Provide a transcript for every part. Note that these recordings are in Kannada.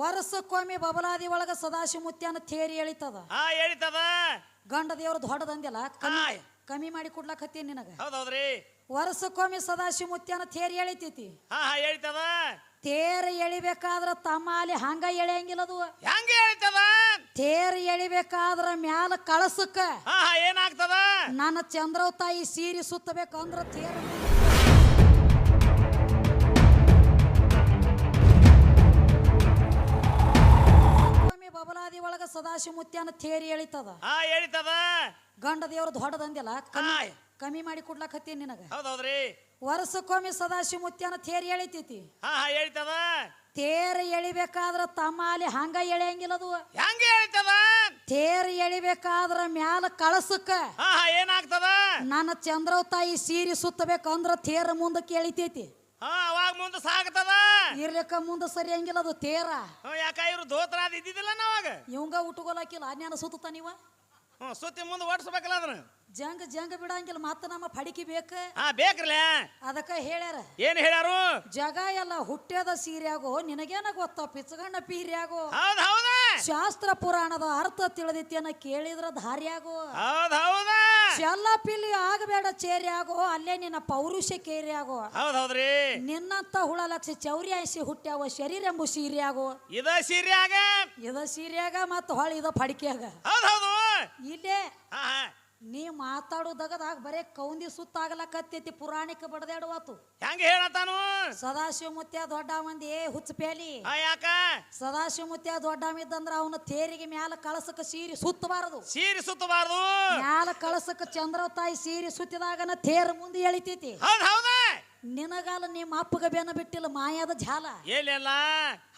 ವರ್ಷಕ್ಕೊಮ್ಮೆ ಬಬಲಾದಿ ಒಳಗ ಸದಾಶಿ ಮುತ್ಯನ ತೇರಿ ಎಳಿತದ. ಹಾ ಹೇಳಿತದ ಗಂಡ ದೇವ್ರ ದೊಡ್ಡದಂದಿಲ್ಲ ಕಮ್ಮಿ. ಕಮ್ಮಿ ಮಾಡಿ ಕೊಡ್ಲಕತ್ತೀನಿ ನಿನಗ. ಹೌದೌದ್ರಿ. ವರ್ಷಕ್ಕೊಮ್ಮೆ ಸದಾಶಿ ಮುತ್ಯಾನ ತೇರಿ ಎಳಿತೈತಿ. ಹಾ ಹಾ ಹೇಳಿತದ ತೇರ್ ಎಳಿಬೇಕಾದ್ರ ತಮ್ಮ ಅಲ್ಲಿ ಹಂಗ ಎಳೆಯಂಗಿಲ್ಲ ಅದು ಹೆಂಗ ಹೇಳಿತದ ತೇರ್ ಎಳಿಬೇಕಾದ್ರ ಮ್ಯಾಲ ಕಳಸಕ್ಕ. ಹಾ ಹಾ ಏನಾಗ್ತದ? ನನ್ನ ಚಂದ್ರವ ತಾಯಿ ಸೀರಿ ಸುತ್ತಬೇಕಂದ್ರ ತೇರ ಬಬಲಾದಿ ಒಳಗ ಸದಾಶಿವಮೂರ್ತಿ ಮುತ್ಯಾನ ಥೇರಿ ಎಳಿತದ. ಹಾ ಹೇಳಿತದ ಗಂಡ ದೇವ್ರ ದೊಡ್ಡದಂದಿಲ್ಲ ಕಮ್ಮಿ. ಕಮ್ಮಿ ಮಾಡಿ ಕೊಡ್ಲಕತ್ತೀನಿ ನಿನಗ. ಹೌದೌದ್ರಿ. ವರ್ಷಕ್ಕೊಮ್ಮೆ ಸದಾಶಿವಮೂರ್ತಿ ಮುತ್ಯಾನ ತೇರಿ ಎಳಿತೈತಿ. ಹಾ ಹಾ ಹೇಳಿತದ ತೇರ್ ಎಳಿಬೇಕಾದ್ರ ತಮ್ಮ ಅಲ್ಲಿ ಹಂಗ ಎಳೆಯಂಗಿಲ್ಲ ಅದು. ಹೆಂಗ ಹೇಳಿತದ ತೇರ್ ಎಳಿಬೇಕಾದ್ರ ಮ್ಯಾಲ ಕಳಸಕ್ಕ. ಹಾ ಹಾ ಏನಾಗ್ತದ? ನನ್ನ ಚಂದ್ರವ ತಾಯಿ ಸೀರಿ ಸುತ್ತಬೇಕಂದ್ರ ತೇರ್ ಮುಂದಕ್ಕೆ ಎಳಿತೈತಿ. ಹಾ ಅವಾಗ ಮುಂದೆ ಸಾಗ್ತದ? ಇರ್ಲಿಕ್ಕ ಮುಂದೆ ಸರಿಯಂಗಿಲ್ಲ ಅದು ತೇರ. ಹ್ಮ್, ಯಾಕ ಇವ್ರು ಧೋತ್ರ ಅದು ಇದ್ದಿದ್ದಿಲ್ಲ ನಾವಾಗ? ಇವಂಗ ಉಟ್ಕೊಲಾಕಿಲ್ಲ ಅನ್ಯಾನ ಸುತ್ತ ನೀವ? ಸುತ್ತಿ ಮುಂದೆ ಓಡಿಸ್ಬೇಕಲ್ಲ ಅದನ್ನ. ಜಂಗ ಜಂಗ ಬಿಡಂಗಿಲ್ಲ ಮತ್ತ ನಮ್ಮ ಪಡಿಕೆ ಬೇಕ? ಹಾ ಬೇಕ್ರಲ್ಲ ಅದಕ್ಕ ಹೇಳ್ಯಾರ. ಏನ್ ಹೇಳ್ಯಾರು? ಜಗ ಎಲ್ಲ ಹುಟ್ಟ್ಯದ ಸೀರ್ಯಾಗೋ ನಿನಗೇನ ಗೊತ್ತ ಪಿಚ್ಚಗಣ್ಣ ಪೀರ್ಯಾಗೋ? ಹೌದ್ ಹೌದ. ಶಾಸ್ತ್ರ ಪುರಾಣದ ಅರ್ಥ ತಿಳಿದಿತ್ತೇನ ಕೇಳಿದ್ರ ದಾರ್ಯಾಗೋ ಹೌದ್ ಹೌದ. ಚೆಲ್ಲ ಪಿಲ್ಲಿ ಆಗಬೇಡ ಚೇರ್ಯಾಗೋ ಅಲ್ಲೇ ನಿನ್ನ ಪೌರುಷ ಕೇರ್ಯಾಗೋ? ಹೌದ್ ಹೌದ್ರಿ ನಿನ್ನಂತ ಹುಳ ಲಕ್ಷ ಚೌರಿ ಐಸಿ ಹುಟ್ಟ್ಯಾವ ಶರೀರ ಎಂಬು ಸೀರ್ಯಾಗೋ? ಇದ ಸೀರ್ಯಾಗ? ಇದ ಸೀರ್ಯಾಗ ಮತ್ತ ಹೊಳಿ ಇದ ಪಡಿಕೆಯಾಗ ಹೌದ್ ಹೌದು. ಮಾತಾಡೋದಗದಾಗ ಬರೇ ಕೌಂದಿ ಸುತ್ತಾಗಲಕತ್ತೈತಿ ಪುರಾಣಿಕ ಬಡದಾಡುವಾತು ಹೆಂಗ ಹೇಳತಾನು ಸದಾಶಿವ ಮುತ್ಯ ದೊಡ್ಡ ಮಂದಿ ಹುಚ್ಚ ಪ್ಯಾಲಿ ಯಾಕ? ಸದಾಶಿವ ಮುತ್ಯ ದೊಡ್ಡ ಇದ್ದಂದ್ರ ಅವನ ತೇರಿಗೆ ಮ್ಯಾಲ ಕಳಸಕ ಸೀರಿ ಸುತ್ತಬಾರದು. ಸೀರಿ ಸುತ್ತಬಾರದು? ಮ್ಯಾಲ ಕಳಸಕ ಚಂದ್ರ ತಾಯಿ ಸೀರಿ ಸುತ್ತಿದಾಗನ ತೇರ ಮುಂದೆ ಎಳಿತೈತಿ. ಹೌದ್ ಹೌದ. ನಿನಗಾಲ ನಿಮ್ಮ ಅಪ್ಪಗ ಬೇನ ಬಿಟ್ಟಿಲ್ಲ ಮಾಯಾದ ಜಾಲ ಏಲೆಲ್ಲ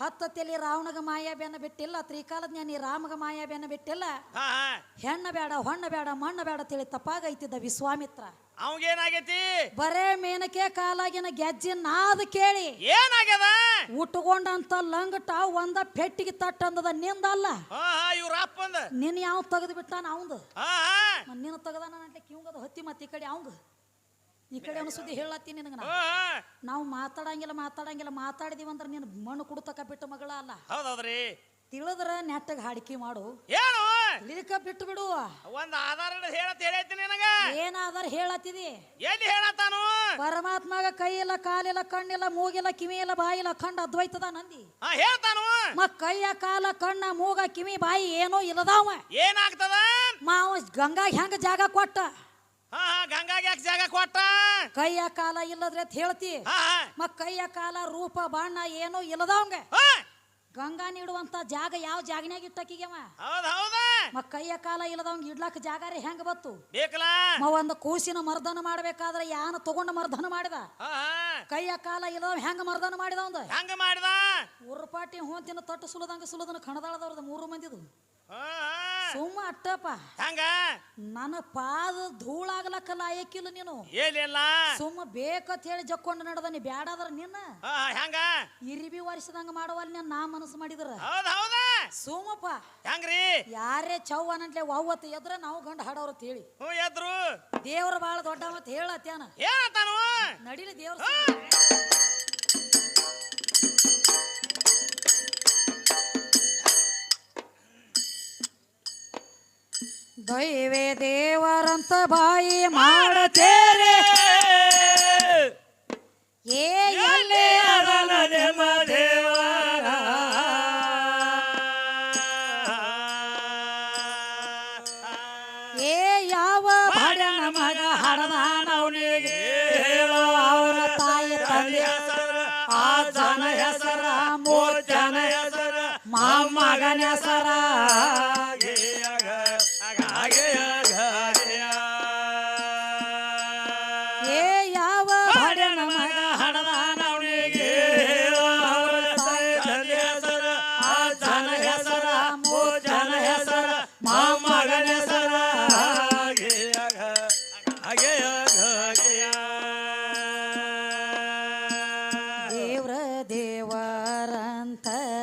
ಹತ್ತ ತಲಿ ರಾವಣಗ ಮಾಯಾ ಬೇನ ಬಿಟ್ಟಿಲ್ಲ ತ್ರಿಕಾಲ ಜ್ಞಾನಿ ರಾಮಗ ಮಾಯಾ ಬೇನ ಬಿಟ್ಟಿಲ್ಲ. ಹೆಣ್ಣ ಬೇಡ ಹೊಣ್ಣ ಬೇಡ ಮಣ್ಣ ಬೇಡ ತಿಳಿ ತಪ್ಪಾಗೈತಿದ್ದ ವಿಶ್ವಾಮಿತ್ರ. ಅವಂಗೇನಾಗೈತಿ? ಬರೇ ಮೇನಕೆ ಕಾಲಾಗಿನ ಗೆಜ್ಜೆ ನಾದ ಕೇಳಿ. ಏನಾಗ್ಯದ? ಉಟ್ಕೊಂಡಂತ ಲಂಗಟ ಒಂದ ಪೆಟ್ಟಿಗೆ ತಟ್ಟಂದದ ನಿಂದಲ್ಲ ಇವ್ರ ಅಪ್ಪಂದ. ನಿನ್ ಯಾವ ತೆಗೆದು ಬಿಟ್ಟಾನ ಅವಂದು? ನಿನ್ನ ತೆಗದಾನ ಅಂದ್ರೆ ಕಿವಂಗದ ಹತ್ತಿ ಮತ್ತೆ ಈ ಕಡೆ ಅವಂಗ. ಈ ಕಡೆ ಒಂದು ಸುದ್ದಿ ಹೇಳತ್ತೀನಿ ನಿನಗೆ ನಾ ನಾವು ಮಾತಾಡಂಗಿಲ್ಲ ಮಾತಾಡಂಗಿಲ್ಲ ಮಾತಾಡಿದೀವಿ ಅಂದ್ರೆ ನೀನು ಮಣ್ಣು ಕುಡ್ತಕ ಬಿಟ್ಟು ಮಗಳ ಅಲ್ಲ. ಹೌದೌದ್ರಿ. ತಿಳಿದ್ರ ನೆಟ್ಟಗೆ ಹಾಡಿಕೆ ಮಾಡು. ಏನು? ತಿಳಿಕ ಬಿಟ್ಟು ಬಿಡು. ಒಂದ್ ಆಧಾರ ಹೇಳತ್ ಹೇಳೈತಿ ನಿನಗ. ಆಧಾರ ಹೇಳತ್ತಿದಿ? ಎಲ್ಲಿ ಹೇಳತ್ತಾನು? ಪರಮಾತ್ಮಗ ಕೈ ಇಲ್ಲ ಕಾಲಿಲ್ಲ ಕಣ್ಣಿಲ್ಲ ಮೂಗಿಲ್ಲ ಕಿವಿ ಇಲ್ಲ ಬಾಯಿ ಇಲ್ಲ ಕಂಡ ಅದ್ವೈತದ ನಂದಿ? ಹಾ ಹೇಳ್ತಾನು. ಮ ಕೈಯ ಕಾಲ ಕಣ್ಣ ಮೂಗ ಕಿವಿ ಬಾಯಿ ಏನೋ ಇಲ್ಲದವ. ಏನಾಗ್ತದ? ಮಾವ ಗಂಗಾ ಹೆಂಗ ಜಾಗ ಕೊಟ್ಟ? ಹಾ ಹಾ ಗಂಗಾಗೆ ಯಾಕೆ ಜಾಗ ಕೊಟ್ಟ? ಕೈಯ ಕಾಲ ಇಲ್ಲದ್ರೆ ಅಂತ ಹೇಳ್ತಿ. ಹಾ ಕೈಯ ಕಾಲ ರೂಪ ಬಣ್ಣ ಏನು ಇಲ್ಲದವಂಗ ಹಾ. ಗಂಗಾ ನೀಡುವಂತ ಜಾಗ ಯಾವ ಜಾಗನ್ಯಾಗ ಇಟ್ಟಕಿಗೆವ ಹೌದ್ ಹೌದ. ಮ ಕೈಯ ಕಾಲ ಇಲ್ಲದವಂಗ ಇಡ್ಲಕ್ ಜಾಗ ರೀ ಹೆಂಗ ಬತ್ತು? ಬೇಕಲ್ಲ ಮ ಒಂದು ಕೂಸಿನ ಮರ್ದನ ಮಾಡ್ಬೇಕಾದ್ರೆ ಯಾನ ತಗೊಂಡ ಮರ್ದನ ಮಾಡಿದ? ಹಾ ಹಾ. ಕೈಯ ಕಾಲ ಇಲ್ಲದವ್ ಹೆಂಗ ಮರ್ದನ ಮಾಡಿದ ಒಂದು ಹೆಂಗ ಮಾಡಿದ? ಉರ್ಪಾಟಿ ಹೋಂತಿನ ತಟ್ಟು ಸುಲದಂಗ ಸುಲದನ ಕಣದಾಳದವ್ರದ ಮೂರು ಮಂದಿದು. ಸುಮ್ಮ ಅಟ್ಟಪ್ಪ. ಹಂಗ? ನನ್ನ ಪಾದ ಧೂಳಾಗ್ಲಕ್ಕಲ್ಲ ಏಕಿಲ್ಲ ನೀನು? ಏನಿಲ್ಲ. ಸುಮ್ಮ ಬೇಕಂತ ಹೇಳಿ ಜಕ್ಕೊಂಡು ನಡೆದ ನೀ ಬ್ಯಾಡಾದ್ರ ನಿನ್ನ? ಹೆಂಗ? ಇರಿಬಿ ವರ್ಷದಂಗ ಮಾಡುವಲ್ಲಿ ನೀನ್ ನಾ ಮನಸ್ಸು ಮಾಡಿದ್ರ? ಹೌದ್ ಹೌದ? ಸುಮ್ಮಪ್ಪ. ಹೆಂಗ್ರಿ? ಯಾರೇ ಚೌ ಅನ್ನಂತ್ಲೆ ವಾವತ್ ಎದ್ರ ನಾವು ಗಂಡ ಹಾಡೋರು ಅಂತ ಹೇಳಿ. ಹ್ಞೂ ಎದ್ರು? ದೇವ್ರ ಬಾಳ ದೊಡ್ಡ ಮತ್ ಹೇಳತ್ತೇನ? ಹೇಳತ್ತಾನು? ನಡಿಲಿ ದೇವ್ರ ದೈವೇ ದೇವರಂತ ಬಾಯಿ ಮಾಡತೇರೆ ಏ ಎಲ್ಲೇ ಏ ಯಾವ ಬಡನ ಮಗ ಹಡದಾನ ಅವನಿಗೆ ಅವರ ತಾಯಿ ತಂದೆ? ಆ ಜನ ಹೆಸರ ಮೂರ್ ಜನ ಹೆಸರ ಮೊಮ್ಮಗನ ಹೆಸರ. ದೇವರಂತ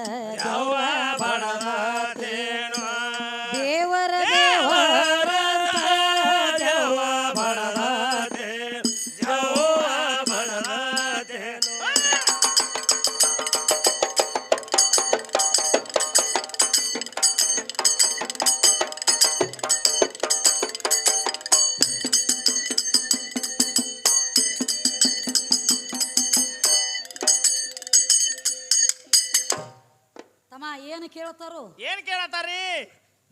ಏನು ಕೇಳ್ತಾರೋ? ಏನ್ ಕೇಳತ್ತಾರಿ?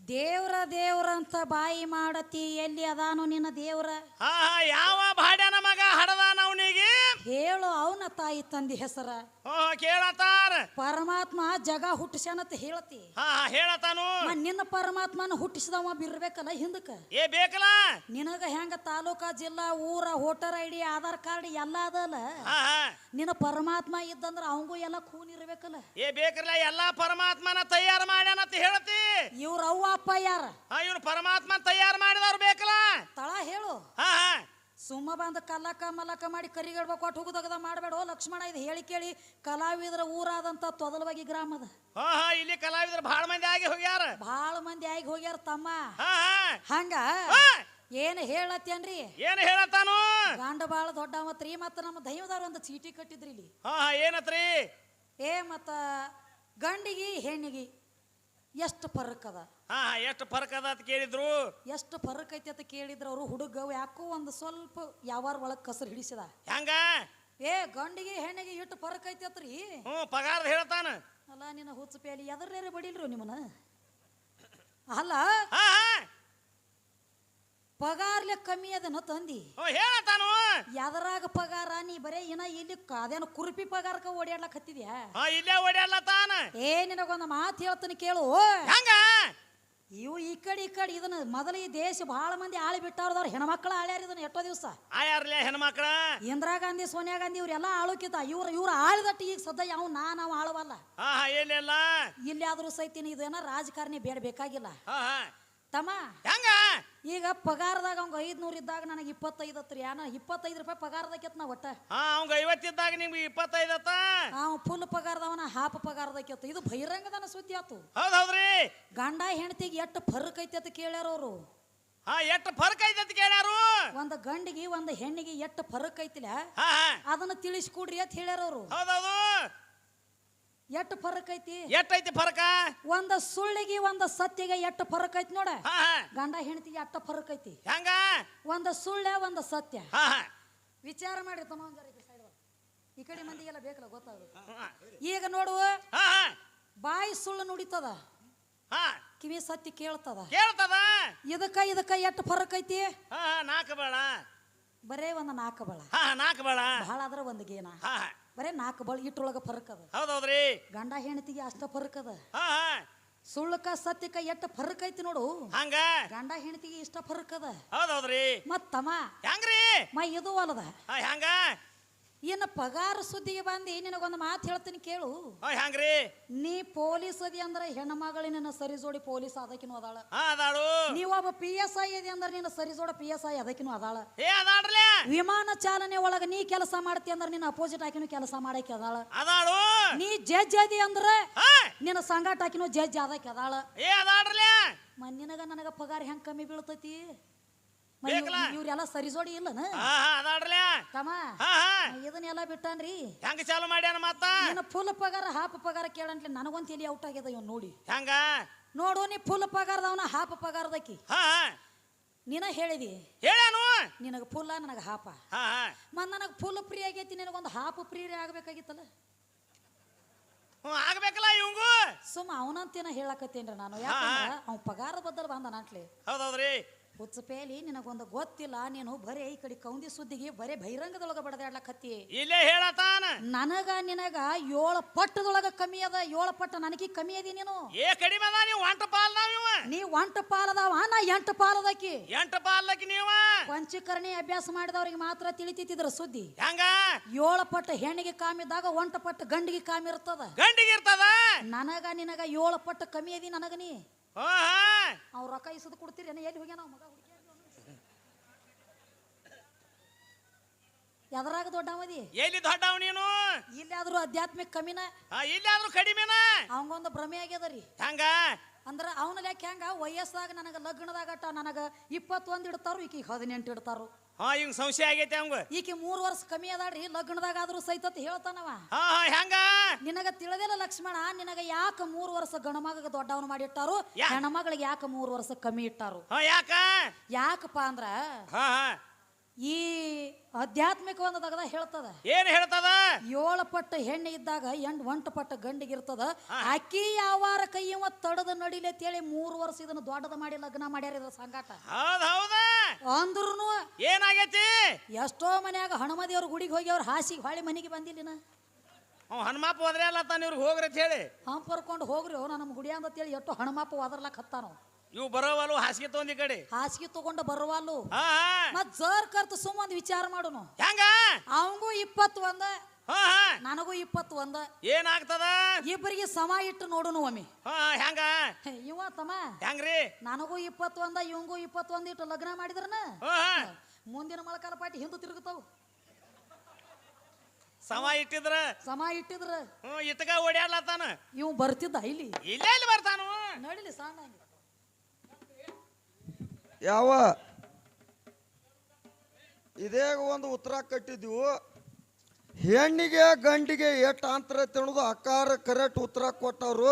ದೇವ್ರ ದೇವ್ರ ಅಂತ ಬಾಯಿ ಮಾಡತಿ ಎಲ್ಲಿ ಅದಾನು ನಿನ್ನ ದೇವ್ರ? ಹಾ ಹಾ ಯಾವ ಭಾಡ್ಯನ ಮಗ ಹಡದಾನ ಅವನಿಗೆ? ಹೇಳು ಅವನ ತಾಯಿ ತಂದಿ ಹೆಸರ? ಕೇಳತಾರ ಪರಮಾತ್ಮ ಜಗ ಹುಟ್ಟಿಸ್ಯಾನತ್ ಹೇಳ್ತಿ. ಹಾ ಹಾ ಹೇಳತಾನು ನಿನ್ನ ಪರಮಾತ್ಮನ ಹುಟ್ಟಿಸಿದವ ಬಿರ್ಬೇಕಲ್ಲ ಹಿಂದಕ್ಕ? ಏ ಬೇಕಲ್ಲ. ನಿನಗ ಹೆಂಗ ತಾಲೂಕಾ ಜಿಲ್ಲಾ ಊರ voter I D Aadhaar card ಎಲ್ಲ ಅದಲ್ಲ? ಹಾ ಹಾ. ನಿನ್ನ ಪರಮಾತ್ಮ ಇದ್ದಂದ್ರ ಅವಂಗೂ ಎಲ್ಲ ಖೂನ್ ಇರ್ಬೇಕಲ್ಲ ಏ ಬೇಕಲ್ಲ ಎಲ್ಲಾ ಪರಮಾತ್ಮನ ತಯಾರು ಮಾಡ್ಯಾನ ಅಂತ ಹೇಳ್ತಿ. ಇವ್ರ ಅವ್ವ ಅಪ್ಪ ಯಾರ? ಹಾ ಇವನು ಪರಮಾತ್ಮ ತಯಾರು ಮಾಡಿದವ್ರು ಬೇಕಲ್ಲ. ತಳ ಹೇಳು. ಹಾ ಹಾ. ಸುಮ್ಮ ಬಂದ ಕಲ್ಲಕ್ಕ ಮಲಕ ಮಾಡಿ ಕರಿಗಡ್ಬ ಕೊಟ್ಟು ಹೋಗುದಗದ ಮಾಡಬೇಡ. ಲಕ್ಷ್ಮಣ ಇದು ಹೇಳಿ ಕೇಳಿ ಕಲಾವಿದರ ಊರಾದಂತ ತೊದಲವಾಗಿ ಗ್ರಾಮದ ಇಲ್ಲಿ ಕಲಾವಿದರು ಬಹಳ ಮಂದಿ ಆಗಿ ಹೋಗ್ಯಾರ. ಬಹಳ ಮಂದಿ ಆಗಿ ಹೋಗ್ಯಾರ ತಮ್ಮ. ಹಂಗ. ಏನ್ ಹೇಳತ್ತೇನ್ರಿ? ಏನ್ ಹೇಳತ್ತಾನು? ಗಂಡ ಬಾಳ ದೊಡ್ಡವತ್ರಿ ಮತ್ತ ನಮ್ಮ ದೈವದವ್ರ ಒಂದು ಚೀಟಿ ಕಟ್ಟಿದ್ರಿ ಇಲ್ಲಿ. ಏನತ್ರಿ? ಏ ಮತ್ತ ಗಂಡಿಗೆ ಹೆಣ್ಣಿಗೆ ಎಷ್ಟು ಫರಕ್ ಅದ? ಹಾ ಎಷ್ಟು ಫರ್ಕ್ ಅದ ಅಂತ ಕೇಳಿದ್ರು. ಎಷ್ಟು ಫರಕ್ ಐತಿ ಅಂತ ಕೇಳಿದ್ರು ಅವರು ಹುಡುಗ ಯಾಕೋ ಒಂದು ಸ್ವಲ್ಪ ಯಾವಾರ ಒಳಗ್ ಕಸರ್ ಹಿಡಿಸಿದ. ಹೆಂಗ? ಏ ಗಂಡಿಗೆ ಹೆಣ್ಣಿಗೆ ಎಷ್ಟು ಫರಕ್ ಐತಿ ಅತ್ರಿ? ಹ್ಞೂ ಪಗಾರದ ಹೇಳ್ತಾನ. ಅಲ್ಲ ನಿನ್ನ ಹುಚ್ಚು ಪೇಲಿ ಎದರ್ಲೇರೆ ಬಡಿಲ್ರು ನಿಮ್ಮನ್ನ? ಅಲ್ಲ ಪಗಾರ್ಲೆ ಕಮ್ಮಿ ಅದನ್ನ ತಂದಿ. ಹೇಳತಾನು ಯಾದರಾಗ ಪಗಾರ ನೀ ಬರೇ ಇನ್ನ ಇಲ್ಲಿ ಅದೇನು ಕುರುಪಿ ಪಗಾರಕ ಓಡಾಡ್ಲಕ್ ಹತ್ತಿದ್ಯಾ? ಇಲ್ಲೇ ತಾನ. ಏ ನಿನಗೊಂದು ಮಾತು ಹೇಳ್ತಾನೆ ಕೇಳು. ಹಂಗ? ಇವು ಈ ಕಡೆ ಈ ಕಡೆ ಇದನ್ನ ಮೊದಲ ಈ ದೇಶ ಬಹಳ ಮಂದಿ ಆಳಿ ಬಿಟ್ಟವ್ರದವ್ರು ಹೆಣ್ಮಕ್ಳು ಆಳ್ಯಾರ ಇದನ್ನ ಎಷ್ಟೋ ದಿವಸ. ಆಯಾರ್ಲೆ ಹೆಣ್ಮಕ್ಳ? ಇಂದಿರಾ ಗಾಂಧಿ ಸೋನಿಯಾ ಗಾಂಧಿ ಇವ್ರೆಲ್ಲ ಆಳುಕಿತ ಇವ್ರ ಇವ್ರ ಆಳದಟ್ಟು ಈಗ ಸದ್ಯ ಯಾವ ನಾ ನಾವು ಆಳವಲ್ಲ. ಇಲ್ಲಿ ಆದ್ರೂ ಸೈತಿನ ಇದೇನ ರಾಜಕಾರಣಿ ಬೇಡ ಬೇಕಾಗಿಲ್ಲ ತಮ್ಮ? ಹೆಂಗ? ಈಗ ಪಗಾರದಾಗ ಅವಂಗ ಐದ್ನೂರು ಇದ್ದಾಗ ನನಗೆ ಇಪ್ಪತ್ತೈದು ಹತ್ರಿ ಯಾನ ಇಪ್ಪತ್ತೈದು ರೂಪಾಯಿ ಪಗಾರದಕ್ಕೆತ್ ನಾ ಒಟ್ಟ? ಹಾ ಅವಂಗ ಐವತ್ತಿದ್ದಾಗ ನಿಮ್ಗೆ ಇಪ್ಪತ್ತೈದತ್ತ ಅವ್ ಫುಲ್ ಪಗಾರದವನ ಹಾಫ್ ಪಗಾರದಕ್ಕೆತ್ತ ಇದು ಬಹಿರಂಗದನ ಸುದ್ದಿ ಆತು. ಹೌದ್ ಹೌದ್ರಿ. ಗಂಡ ಹೆಂಡತಿಗೆ ಎಷ್ಟು ಫರ್ಕ್ ಐತಿ ಅಂತ ಕೇಳ್ಯಾರ ಅವರು. ಹಾ ಎಷ್ಟು ಫರ್ಕ್ ಐತೆ ಅಂತ ಕೇಳ್ಯಾರು ಒಂದು ಗಂಡಿಗೆ ಒಂದು ಹೆಣ್ಣಿಗೆ ಎಷ್ಟು ಫರ್ಕ್ ಐತಿಲ್ಲ ಅದನ್ನ ತಿಳಿಸ್ಕೊಡ್ರಿ ಅಂತ ಹೇಳ್ಯಾರ ಅವರು. ಹೌದೌದು ಎಷ್ಟು ಫರಕ್ ಐತಿ? ಎಷ್ಟೈತಿ ಫರಕ? ಒಂದ ಸುಳ್ಳಿಗೆ ಒಂದ ಸತ್ಯಗೆ ಎಷ್ಟು ಫರಕ್ ಐತಿ ನೋಡ. ಹಾ ಹಾ. ಗಂಡ ಹೆಂಡತಿಗೆ ಎಷ್ಟು ಫರಕ್ ಐತಿ? ಹೆಂಗ? ಒಂದ ಸುಳ್ಳೆ ಒಂದ ಸತ್ಯ. ಹಾ ಹಾ. ವಿಚಾರ ಮಾಡಿ ತಮ್ಮ ಒಂದ್ ಜರ ಈ side ಬಾ. ಈ ಕಡೆ ಮಂದಿಗೆಲ್ಲ ಬೇಕಲ್ಲ ಗೊತ್ತಾಗ ಹಾ ಈಗ ನೋಡು. ಹಾ ಬಾಯಿ ಸುಳ್ಳು ನುಡಿತದ? ಹಾ. ಕಿವಿ ಸತ್ಯ ಕೇಳ್ತದ? ಕೇಳ್ತದ? ಇದಕ್ಕ ಇದಕ್ಕ ಎಷ್ಟು ಫರಕ್ ಐತಿ? ಹಾ ಹಾ. ನಾಲ್ಕು ಬೇಡ ಬರೇ ಒಂದ್ ನಾಲ್ಕು ಬಳ. ಹಾ ಹಾ ನಾಲ್ಕು ಬೇಡ ಬಹಳ ಆದ್ರ ಒಂದ್ ಗೇನ. ಹಾ ಹಾ. ಬರೇ ನಾಲ್ಕು ಬಳ ಇಟ್ಟೊಳಗ ಫರಕ್ ಅದ. ಹೌದೌದ್ರಿ. ಗಂಡ ಹೆಂಡತಿಗೆ ಅಷ್ಟ ಫರಕ್ ಅದ. ಹಾ ಹಾ. ಸುಳ್ಳಕ್ಕ ಸತ್ಯಕ್ಕ ಎಷ್ಟು ಫರಕ್ ಐತಿ ನೋಡು. ಹಂಗ? ಗಂಡ ಹೆಂಡತಿಗೆ ಇಷ್ಟ ಫರಕ್ ಅದ. ಹೌದೌದ್ರಿ. ಮತ್ತಮ್ಮ ಹೆಂಗ್ರಿ? ಮೈ ಇದು ಅಲ್ಲದ. ಹಾ ಹೆಂಗ? ಇನ್ನು ಪಗಾರ ಸುದ್ದಿಗೆ ಬಂದು ನಿನಗೊಂದು ಮಾತು ಹೇಳ್ತೀನಿ ಕೇಳು. ಹಾ ಹೆಂಗ್ರಿ? ನೀ ಪೊಲೀಸ್ ಅದಿ ಅಂದ್ರೆ ನಿನ್ನ ಸರಿ ಜೋಡಿ ಪೊಲೀಸ್ ಅದಕ್ಕಿನೂ ಅದಾಳ. ಅದಾಳು. ನೀವೊಬ್ಬ ಪಿ ಎಸ್ ಐ ಇದೆ ಅಂದ್ರೆ ನಿನ್ನ ಸರಿ ಜೋಡ ಪಿ ಎಸ್ ಐ ಅದಕ್ಕಿನೂ ಅದಾಳ. ಏ ವಿಮಾನ ಚಾಲನೆ ಒಳಗ ನೀ ಕೆಲಸ ಮಾಡ್ತಿ ಅಂದ್ರೆ ನಿನ್ನ ಅಪೋಸಿಟ್ ಹಾಕಿನೂ ಕೆಲಸ ಮಾಡಕ್ಕೆ ಅದಾಳ. ಅದಾಳು. ನೀ ಜಡ್ಜ್ ಅದಿ ಅಂದ್ರೆ ನಿನ್ನ ಸಂಗಾಟ ಹಾಕಿನೂ ಜಡ್ಜ್ ಅದಕ್ಕೆ ಅದಾಳ. ಏ ನನಗ ಪಗಾರ ಹೆಂಗ್ ಕಮ್ಮಿ ಬೀಳ್ತೈತಿ? ಬೇಕಲ್ಲ? ಇವ್ರೆಲ್ಲ ಸರಿ ಜೋಡಿ ಇಲ್ಲನ? ಹಾ ಹಾ ಅದಾಡ್ರಿ ತಮ್ಮ ಇದನ್ನೆಲ್ಲ ಬಿಟ್ಟಾನ್ರಿ. ಹೆಂಗ ಚಾಲು ಮಾಡ್ಯಾನ ಮತ್ತ? ನಿನ್ನ ಫುಲ್ ಪಗಾರ ಹಾಫ್ ಪಗಾರ ಕೇಳಂಟ್ಲಿ ನನಗೊಂದ್ ತಿಳಿ ಔಟ್ ಆಗ್ಯದ ಇವ್ ನೋಡಿ. ಹೆಂಗ? ನೋಡು ನೀ ಫುಲ್ ಪಗಾರದವನ ಹಾಫ್ ಪಗಾರದಕ್ಕಿ ಹಾ ಹಾ. ನೀನ ಹೇಳಿದಿ? ಹೇಳ್ಯಾನು? ನಿನಗ ಫುಲ್ಲ ನನಗೆ ಹಾಪ. ಹಾ ಹಾ. ಮತ್ ನನಗೆ ಫುಲ್ ಫ್ರೀ ಆಗೈತಿ ನಿನಗೊಂದು ಹಾಫ್ ಫ್ರೀ ಆಗ್ಬೇಕಾಗಿತ್ತಲ್ಲ? ಹ್ಞೂ ಆಗ್ಬೇಕಲ್ಲ ಇವಂಗು? ಸುಮ್ಮ ಅವನಂತೇನ ಹೇಳಕತ್ತೇನ್ರಿ ನಾನು. ಯಾಕಂದ್ರ ಅವ್ ಪಗಾರ ಬದಲ್ ಬಂದ ನಾಟ್ಲಿ ಹೌದೌದ್ರಿ. ಹುಚ್ಚಪೇಲಿ ನಿನಗೊಂದು ಗೊತ್ತಿಲ್ಲ ನೀನು ಬರೇ ಈ ಕಡೆ ಕೌಂದಿ ಸುದ್ದಿಗೆ ಬರೇ ಬಹಿರಂಗದೊಳಗ ಬಡದಾಡ್ಲಕತ್ತಿ. ಇಲ್ಲೇ ಹೇಳತಾನ. ನನಗ ನಿನಗ ಏಳು ಪಟ್ಟದೊಳಗ ಕಮ್ಮಿ ಅದ ಏಳು ಪಟ್ಟ ನನಗೆ ಕಮ್ಮಿ ಅದಿ ನೀನು. ಏ ಕಡಿಮೆ ಅದ ನೀವು ಒಂಟ ಪಾಲ್ ನೀ ಒಂಟ ಪಾಲದವ ನಾ ಎಂಟು ಪಾಲದಕ್ಕಿ ಎಂಟ ಪಾಲಕ್ಕೆ ನೀವ. ಪಂಚಕರ್ಣಿ ಅಭ್ಯಾಸ ಮಾಡಿದವ್ರಿಗೆ ಮಾತ್ರ ತಿಳಿತಿದ್ರ ಸುದ್ದಿ. ಹೆಂಗ? ಏಳು ಪಟ್ಟ ಹೆಣ್ಣಿಗೆ ಕಾಮಿದ್ದಾಗ ಒಂಟ ಪಟ್ಟ ಗಂಡಿಗೆ ಕಾಮಿರ್ತದ ಗಂಡಿಗೆ ಇರ್ತದ? ನನಗ ನಿನಗ ಏಳು ಪಟ್ಟ ಕಮ್ಮಿ ಅದಿ ನನಗ ನೀ. ಅವ್ರ ರೊಕ್ಕ ಇಸದ್ ಕೊಡ್ತೀರಿ ಎಲ್ಲಿ ಹೋಗ್ಯಾನ ಮಗ. ಎದರಾಗ ದೊಡ್ಡವದಿ ಎಲ್ಲಿ ದೊಡ್ಡವ ನೀನು? ಇಲ್ಲಾದ್ರೂ ಆಧ್ಯಾತ್ಮಿಕ ಕಮ್ಮಿನ ಹಾ ಇಲ್ಲಾದ್ರೂ ಕಡಿಮೆನ? ಅವಂಗೊಂದು ಭ್ರಮೆ ಆಗ್ಯದ ಹಂಗ ಹೆಂಗ? ಅಂದ್ರ ಅವನ ಲೆಕ್ಕ ಹೆಂಗ? ವಯಸ್ಸಾಗ ನನಗ ಲಗ್ನದಾಗಟ ನನಗ ಇಪ್ಪತ್ತೊಂದು ಇಡ್ತಾರು ಈಕಿಗೆ ಹದಿನೆಂಟು ಇಡ್ತಾರು. ಹಾ ಹಿಂಗ್ ಸಂಶಯ ಆಗೈತೆ ಅವಂಗ. ಈಕಿ ಮೂರ್ ವರ್ಷ ಕಮ್ಮಿ ಅದಾಳ್ರಿ ಲಗ್ನದಾಗ ಆದ್ರೂ ಸಹಿತ ಹೇಳ್ತಾನವ. ಹಾ ಹಾ ಹೆಂಗ ನಿನಗ ತಿಳಿದಿಲ್ಲ ಲಕ್ಷ್ಮಣ ನಿನಗ ಯಾಕ ಮೂರ್ ವರ್ಷ ಗಣಮಗ ದೊಡ್ಡವನು ಮಾಡಿ ಇಟ್ಟಾರು? ಹೆಣ್ಮಗಳಿಗೆ ಯಾಕ ಮೂರ್ ವರ್ಷ ಕಮ್ಮಿ ಇಟ್ಟಾರು? ಹಾ ಯಾಕ? ಯಾಕಪ್ಪ ಅಂದ್ರ ಹಾ ಹಾ. ಈ ಆಧ್ಯಾತ್ಮಿಕ ಒಂದು ತಗದ ಹೇಳ್ತದ. ಏನ್ ಹೇಳ್ತದ? ಏಳು ಪಟ್ಟ ಹೆಣ್ಣು ಇದ್ದಾಗ ಎಂಟು ಒಂಟು ಪಟ್ಟ ಗಂಡಿಗಿರ್ತದ ಅಕ್ಕಿ ಯಾವಾರ ಕೈಯವ ತಡದ ನಡಿಲೆ ತೇಳಿ ಮೂರು ವರ್ಷ ಇದನ್ನ ದೊಡ್ಡದ ಮಾಡಿ ಲಗ್ನ ಮಾಡ್ಯಾರ ಇದ್ರ ಸಂಗಾಟ. ಅಂದ್ರೂ ಏನಾಗೈತಿ? ಎಷ್ಟೋ ಮನ್ಯಾಗ ಹನುಮದೇವ್ರ ಗುಡಿಗೆ ಹೋಗಿ ಅವ್ರ ಹಾಸಿಗೆ ಹೊಳಿ ಮನೆಗೆ ಬಂದಿಲ್ಲಿನ. ಅವ್ ಹನುಮಪ್ಪ ಹೋದ್ರೆ ಅಲ್ಲ ತಾನ ಇವ್ರಿಗೆ ಹೋಗ್ರಿ ಅಂತ ಹೇಳಿ. ಹಂಪರ್ಕೊಂಡು ಹೋಗ್ರಿ ಅವ್ರು ನಮ್ಮ ಗುಡಿ ಅಂತೇಳಿ ಎಷ್ಟು ಹನುಮಪ್ಪ ಒದರ್ಲಕ್ ಹತ್ತಾನೋ ಇವು ಬರೋವಲ್ಲು ಹಾಸಿಗೆ ತಗೊಂಡ್ ಈ ಕಡೆ. ಹಾಸಿಗೆ ತಗೊಂಡ ಬರುವಲ್ಲು. ಹಾ. ಮತ್ ಜರ್ ಕರ್ತ ಸುಮ್ ಒಂದು ವಿಚಾರ ಮಾಡುನು. ಹೆಂಗ? ಅವಂಗೂ ಇಪ್ಪತ್ ಒಂದ ಹಾ ಹಾ. ನನಗೂ ಇಪ್ಪತ್ತು ಒಂದ ಏನಾಗ್ತದ? ಇಬ್ಬರಿಗೆ ಸಮ ಇಟ್ಟು ನೋಡುನು ಒಮ್ಮೆ. ಹಾ ಹೆಂಗ? ಹೇ, ಇವ ತಮ್ಮ ಹೆಂಗ್ರಿ? ನನಗೂ ಇಪ್ಪತ್ ಒಂದ ಇವಂಗೂ ಇಪ್ಪತ್ತೊಂದು ಇಟ್ಟು ಲಗ್ನ ಮಾಡಿದ್ರನ? ಹಾ ಹಾ. ಮುಂದಿನ ಮಳಕಾಲ ಪಾಟಿ ಹಿಂದು ತಿರುಗುತ್ತಾವು ಸಮ ಇಟ್ಟಿದ್ರ? ಸಮ ಇಟ್ಟಿದ್ರ. ಹ್ಮ್ ಇಟ್ಕ ಓಡ್ಯಾಡ್ಲತ್ತಾನ? ಇವ್ ಬರ್ತಿದ್ದ ಇಲ್ಲಿ. ಇಲ್ಲೇ ಇಲ್ಲಿ ಬರ್ತಾನು? ನಡಿಲಿ ಸಣ್ಣ ಹಂಗೆ. ಯಾವ? ಇದೇ ಒಂದು ಉತ್ತರ ಕಟ್ಟಿದ್ವು ಹೆಣ್ಣಿಗೆ ಗಂಡಿಗೆ ಎಷ್ಟು ಅಂತರ ತಿನ್ನೋದು ಅಕ್ಕಾರ ಕರೆಕ್ಟ್ ಉತ್ತರ ಕೊಟ್ಟವರು.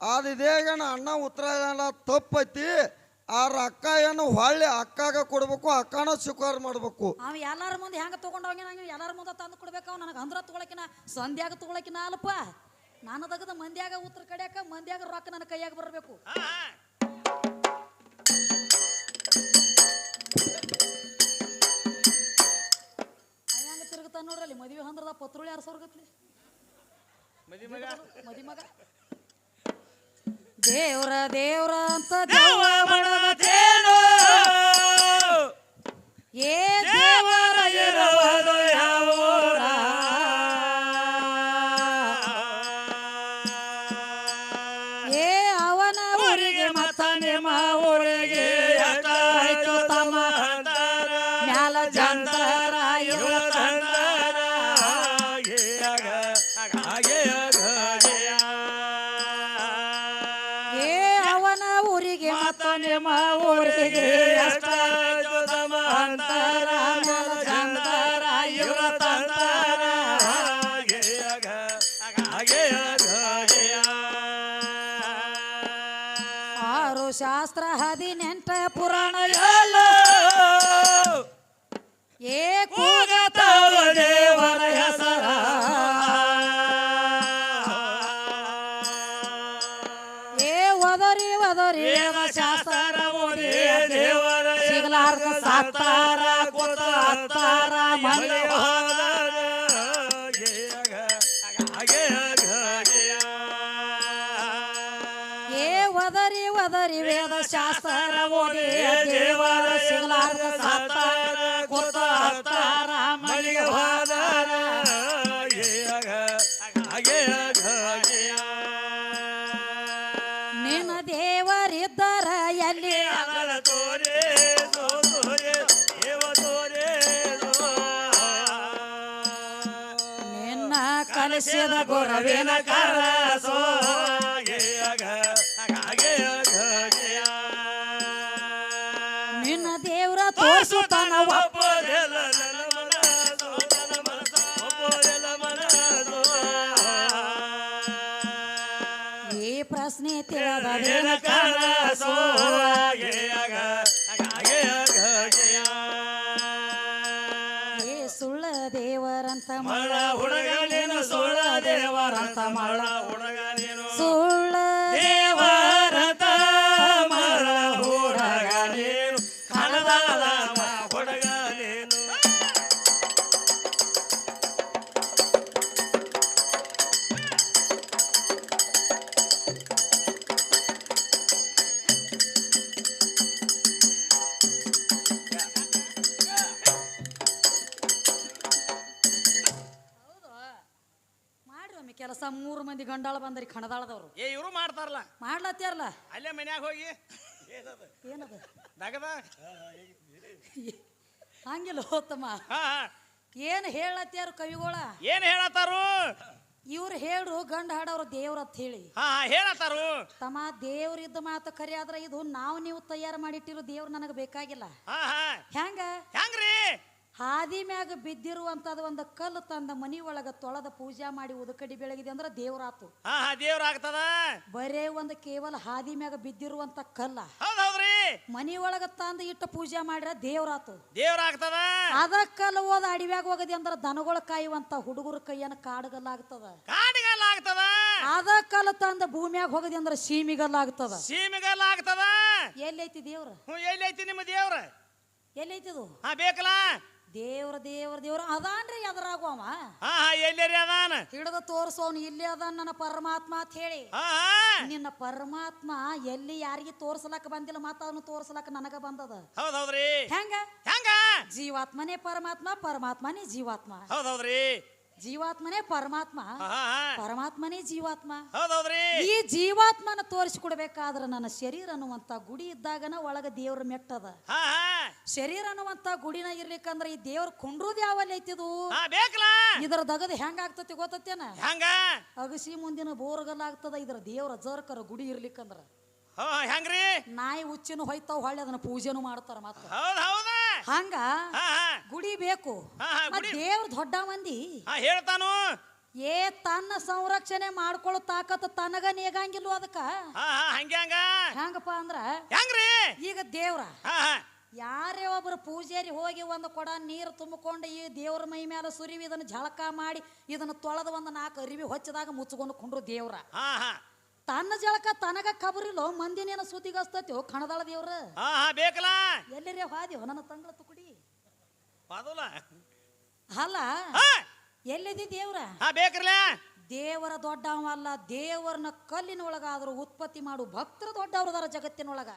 ಅದು ಇದೇಗಣ ಅಣ್ಣ ಉತ್ತರ ತಪ್ಪೈತಿ. ಆರ ಅಕ್ಕ ಏನು ಹೊಳ್ಳಿ ಅಕ್ಕಾಗ ಕೊಡ್ಬೇಕು ಅಕ್ಕನ ಸ್ವೀಕಾರ ಮಾಡ್ಬೇಕು. ಅವ ಎಲ್ಲಾರ ಮುಂದೆ ಹೆಂಗ ತಗೊಂಡೋಗಿ ನಂಗೆ ಎಲ್ಲಾರ ಮುಂದೆ ತಂದು ಕೊಡ್ಬೇಕು ಅವ್? ನನಗೆ ಅಂದ್ರ ತಗೊಳಕಿನ ಸಂಧ್ಯಾಗ ತಗೊಳಕಿನ ಅಲ್ಪ. ನಾನು ತಗದ ಮಂದ್ಯಾಗ ಉತ್ತರ ಕಡಿಯಾಕ ಮಂದ್ಯಾಗ ರೊಕ್ಕ ನನ್ನ ಕೈಯಾಗ ಬರಬೇಕು. ದೇವ್ರ ದೇವ್ರ ಅಂತ ದೇವ ಬಡದೇನು ಏ ಸಿಗಲಾರ್ದ ಸತ್ತಾರ ಕಲಿಸಿದ ಕಾರ. ನಿನ್ನ ದೇವ್ರ ತೋರಿಸುತ್ತಾನ. ಈ ಪ್ರಶ್ನೆ ತಿಳಿದೇನ ಕಾರ. ಸುಳ್ಳ ದೇವರಂತ ಮಳ ಹುಡುಗ ದೇವರಂತ ಮಂದಿ ಗಂಡಾಳ ಬಂದ್ರಿ ಕಣದಾಳದವ್ರು. ಏ ಇವರು ಮಾಡ್ತಾರಲ್ಲ. ಮಾಡ್ಲತ್ತಾರಲ್ಲ ಅಲ್ಲೇ ಮನ್ಯಾಗ ಹೋಗಿ. ಏನದು? ನಗದ? ಹಂಗಿಲ್ಲ ಹೋತಮ್ಮ. ಹಾ ಹಾ. ಏನ್ ಹೇಳತ್ತಾರ ಕವಿಗೋಳ? ಏನ್ ಹೇಳತ್ತಾರು? ಇವ್ರು ಹೇಳ್ರು ಗಂಡ ಹಾಡವ್ರು ದೇವ್ರ ಅಂತ ಹೇಳಿ. ಹಾ ಹಾ ಹೇಳತ್ತಾರು. ತಮ್ಮ ದೇವ್ರಿದ್ದ ಮಾತು ಕರಿ ಆದ್ರ ಇದು ನಾವು ನೀವು ತಯಾರು ಮಾಡಿಟ್ಟಿರೋ ದೇವ್ರು ನನಗೆ ಬೇಕಾಗಿಲ್ಲ. ಹಾ ಹಾ. ಹೆಂಗ? ಹೆಂಗ್ರಿ? ಹಾದಿ ಮ್ಯಾಗ ಬಿದ್ದಿರುವಂತದ ಒಂದು ಕಲ್ಲು ತಂದ ಮನಿ ಒಳಗ ತೊಳೆದ ಪೂಜಾ ಮಾಡಿ ಉದಕಡಿ ಬೆಳಗಿದೆ ಅಂದ್ರೆ ದೇವರಾತು. ಹಾ ಹಾ ದೇವ್ರ ಆಗ್ತದ ಬರೇ ಒಂದು ಕೇವಲ ಹಾದಿ ಮ್ಯಾಗ ಬಿದ್ದಿರುವಂತ ಕಲ್ಲ. ಹೌದ್ ಹೌದ್ರಿ ಮನಿ ಒಳಗ ತಂದ ಇಟ್ಟ ಪೂಜೆ ಮಾಡಿರ ದೇವರಾತು. ದೇವ್ರ ಆಗ್ತದ ಅದ ಕಲ್ಲು ಹೋದ ಅಡಿವ್ಯಾಗ ಹೋಗದಿ ಅಂದ್ರೆ ದನಗಳ ಕಾಯುವಂತ ಹುಡುಗರ ಕೈಯನ್ನ ಕಾಡುಗಲ್ಲಾಗ್ತದ. ಕಾಡುಗಲ್ಲಾಗ್ತದ? ಅದ ಕಲ್ಲು ತಂದ ಭೂಮಿಯಾಗ ಹೋಗದಿ ಅಂದ್ರೆ ಸೀಮಿಗಲ್ಲಾಗ್ತದ. ಸೀಮಿಗಲ್ಲಾಗ್ತದ? ಎಲ್ಲೈತಿ ದೇವ್ರ? ಹ್ಞೂ ಎಲ್ಲಿ ಐತಿ ನಿಮ್ಮ ದೇವ್ರ? ಎಲ್ಲೈತಿದು? ಹಾ ಬೇಕಲ್ಲ ದೇವ್ರ ದೇವ್ರ ದೇವ್ರ ಅದಾನ್ರಿ ಎದರಾಗು ಅವ. ಹಾ ಹಾ ಎಲ್ಲರಿ ಅದಾನ? ಹಿಡಿದು ತೋರ್ಸೋನ್ ಇಲ್ಲಿ ಅದಾನ ನನ್ನ ಪರಮಾತ್ಮ ಅಂತ ಹೇಳಿ. ಹಾ ನಿನ್ನ ಪರಮಾತ್ಮ ಎಲ್ಲಿ ಯಾರಿಗೆ ತೋರ್ಸಲಕ್ಕ ಬಂದಿಲ್ಲ ಮತ್ತ ಅವನು ತೋರ್ಸಲಕ್ಕ ನನಗ ಬಂದದ. ಹೌದ್ ಹೌದ್ರಿ. ಹೆಂಗ? ಹೆಂಗ? ಜೀವಾತ್ಮನೇ ಪರಮಾತ್ಮ ಪರಮಾತ್ಮನೇ ಜೀವಾತ್ಮ. ಹೌದ್ ಹೌದ್ರಿ. ಜೀವಾತ್ಮನೇ ಪರಮಾತ್ಮ. ಪರಮಾತ್ಮನೇ ಜೀವಾತ್ಮ. ಈ ಜೀವಾತ್ಮನ ತೋರಿಸಿಕೊಡ್ಬೇಕಾದ್ರ ನನ್ನ ಶರೀರ ಅನ್ನುವಂತ ಗುಡಿ ಇದ್ದಾಗನ ಒಳಗ ದೇವ್ರ ಮೆಟ್ಟದ. ಶರೀರ ಅನ್ನುವಂತ ಗುಡಿನ ಇರ್ಲಿಕ್ಕಂದ್ರ ಈ ದೇವ್ರ ಕೊಂಡ್ರೂದ್ ಯಾವಲ್ಲಿ ಐತಿದು? ಇದರ ದಗದ ಹೆಂಗ ಆಗ್ತತಿ ಗೊತ್ತೇನ ಹೆಂಗ? ಅಗಸಿ ಮುಂದಿನ ಬೋರ್ಗಲ್ ಆಗ್ತದ ಇದ್ರ ದೇವ್ರ ಜರ್ಕರ ಗುಡಿ ಇರ್ಲಿಕ್ಕಂದ್ರ. ಹೆಂಗ್ರಿ? ನಾಯಿ ಹುಚ್ಚಿನ ಹೊಯ್ತಾವ್ ಹೊಳ್ಳಿ ಅದನ್ನ ಪೂಜೆನು ಮಾಡ್ತಾರ ಮತ್ತ. ಹಂಗ ಹಾ ಹಾ. ಗುಡಿ ಬೇಕು. ಹಾ, ಹಾ, ಮತ್ ಗುಡಿ. ದೇವ್ರ ದೊಡ್ಡ ಮಂದಿ ಹಾ ಹೇಳ್ತಾನು. ಏ ತನ್ನ ಸಂರಕ್ಷಣೆ ಮಾಡ್ಕೊಳ್ಳೋ ತಾಕತ್ ತನಗ ನೇಗಂಗಿಲ್ವ ಅದಕ್ಕ? ಹಾ ಹಾ ಹಂಗೆ ಹಂಗ. ಹೆಂಗಪ್ಪ ಅಂದ್ರ ಹೆಂಗ್ರಿ? ಈಗ ದೇವ್ರ. ಹಾ ಹಾ. ಯಾರೇ ಒಬ್ರು ಪೂಜಾರಿ ಹೋಗಿ ಒಂದು ಕೊಡ ನೀರು ತುಂಬಿಕೊಂಡು ಈ ದೇವ್ರ ಮೈ ಮೇಲೆ ಸುರಿವಿ ಇದನ್ನ ಝಳಕ ಮಾಡಿ ಇದನ್ನ ತೊಳೆದು ಒಂದು ನಾಲ್ಕು ಅರಿವಿ ಹೊಚ್ಚದಾಗ ಮುಚ್ಕೊಂಡು ಕುಂಡ್ರು ದೇವ್ರ. ಹಾ ಹಾ. ತನ್ನ ಜಳಕ ತನಗ ಕಬರಿಲೋ ಮಂದಿನೇನ ಸುದ್ದಿಗಸ್ತತ್ಯೋ ಕಣದಾಳ ದೇವ್ರ ಹಾ ಹಾ ಬೇಕಲ್ಲ? ಎಲ್ಲರೇ ಹಾದಿವ ನನ್ನ ತಂಗಳ ತುಕುಡಿ? ಅಲ್ಲ ಎಲ್ಲಿದಿ ದೇವ್ರ? ಹಾ ಬೇಕ್ರಲ್ಲ? ದೇವರ ದೊಡ್ಡವಲ್ಲ ದೇವರನ್ನ ಕಲ್ಲಿನೊಳಗಾದ್ರೂ ಉತ್ಪತ್ತಿ ಮಾಡು ಭಕ್ತರ ದೊಡ್ಡವ್ರದಾರ ಜಗತ್ತಿನೊಳಗ.